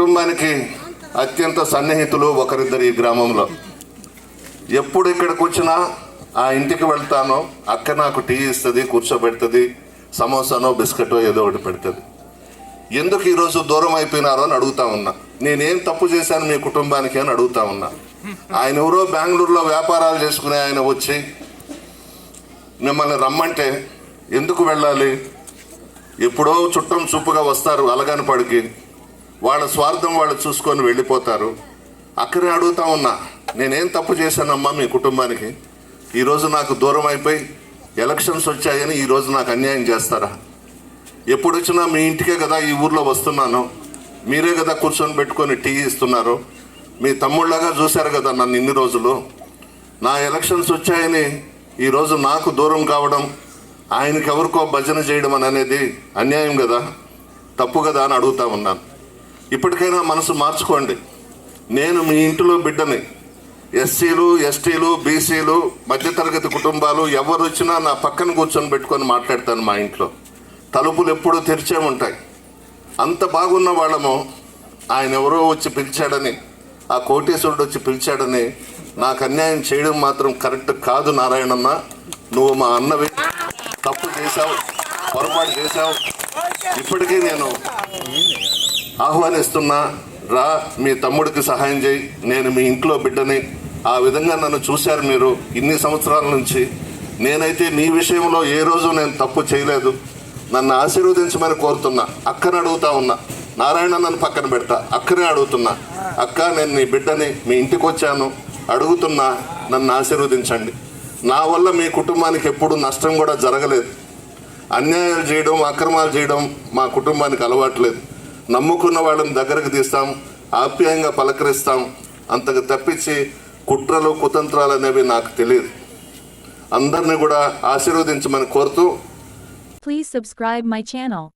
కుటుంబానికి అత్యంత సన్నిహితులు ఒకరిద్దరు ఈ గ్రామంలో. ఎప్పుడు ఇక్కడికి వచ్చినా ఆ ఇంటికి వెళ్తానో అక్క నాకు టీ ఇస్తుంది కూర్చోబెడుతుంది సమోసానో బిస్కెటో ఏదో ఒకటి పెడుతుంది. ఎందుకు ఈరోజు దూరం అయిపోయినారో అని అడుగుతా ఉన్నా. నేనేం తప్పు చేశాను మీ కుటుంబానికి అని అడుగుతా ఉన్నా. ఆయన ఎవరో బెంగళూరులో వ్యాపారాలు చేసుకునే ఆయన వచ్చి మిమ్మల్ని రమ్మంటే ఎందుకు వెళ్ళాలి? ఎప్పుడో చుట్టం చూపుగా వస్తారు అలగాని పడికి. వాళ్ళ స్వార్థం వాళ్ళు చూసుకొని వెళ్ళిపోతారు. అక్కడే అడుగుతా ఉన్నా నేనేం తప్పు చేశానమ్మా మీ కుటుంబానికి? ఈరోజు నాకు దూరం అయిపోయి ఎలక్షన్స్ వచ్చాయని ఈరోజు నాకు అన్యాయం చేస్తారా? ఎప్పుడు వచ్చినా మీ ఇంటికే కదా ఈ ఊర్లో వస్తున్నాను. మీరే కదా కూర్చొని పెట్టుకొని టీ ఇస్తున్నారు. మీ తమ్ముళ్ళగా చూశారు కదా నన్ను ఇన్ని రోజులు. నా ఎలక్షన్స్ వచ్చాయని ఈరోజు నాకు దూరం కావడం ఆయనకి ఎవరికో భజన చేయడం అని అనేది అన్యాయం కదా? తప్పు కదా అని అడుగుతా ఉన్నాను. ఇప్పటికైనా మనసు మార్చుకోండి. నేను మీ ఇంటిలో బిడ్డని. ఎస్సీలు ఎస్టీలు బీసీలు మధ్యతరగతి కుటుంబాలు ఎవరు వచ్చినా నా పక్కన కూర్చొని పెట్టుకొని మాట్లాడతాను మా ఇంట్లో. తలుపులు ఎప్పుడూ తెరిచే ఉంటాయి. అంత బాగున్న వాళ్ళము ఆయన ఎవరో వచ్చి పిలిచాడని ఆ కోటేశ్వరుడు వచ్చి పిలిచాడని నాకు అన్యాయం చేయడం మాత్రం కరెక్ట్ కాదు నారాయణన్న. నువ్వు మా అన్నవి. తప్పు చేశావు పొరపాటు చేశావు. ఇప్పటికీ నేను ఆహ్వానిస్తున్నా రా మీ తమ్ముడికి సహాయం చేయి. నేను మీ ఇంట్లో బిడ్డని. ఆ విధంగా నన్ను చూశారు మీరు ఇన్ని సంవత్సరాల నుంచి. నేనైతే నీ విషయంలో ఏ రోజు నేను తప్పు చేయలేదు. నన్ను ఆశీర్వదించమని కోరుతున్నా. అక్కని అడుగుతా ఉన్నా. నారాయణ నన్ను పక్కన పెడతా. అక్కనే అడుగుతున్నా. అక్క నేను నీ బిడ్డని మీ ఇంటికి వచ్చాను. అడుగుతున్నా నన్ను ఆశీర్వదించండి. నా వల్ల మీ కుటుంబానికి ఎప్పుడు నష్టం కూడా జరగలేదు. అన్యాయాలు చేయడం అక్రమాలు చేయడం మా కుటుంబానికి అలవాట్లేదు నమ్ముకున్న వాళ్ళని దగ్గరకు తీస్తాం ఆప్యాయంగా పలకరిస్తాం. అంతకు తప్పించి కుట్రలు కుతంత్రాలు అనేవి నాకు తెలియదు. అందరిని కూడా ఆశీర్వదించమని కోరుతూ ప్లీజ్ సబ్స్క్రైబ్ మై ఛానల్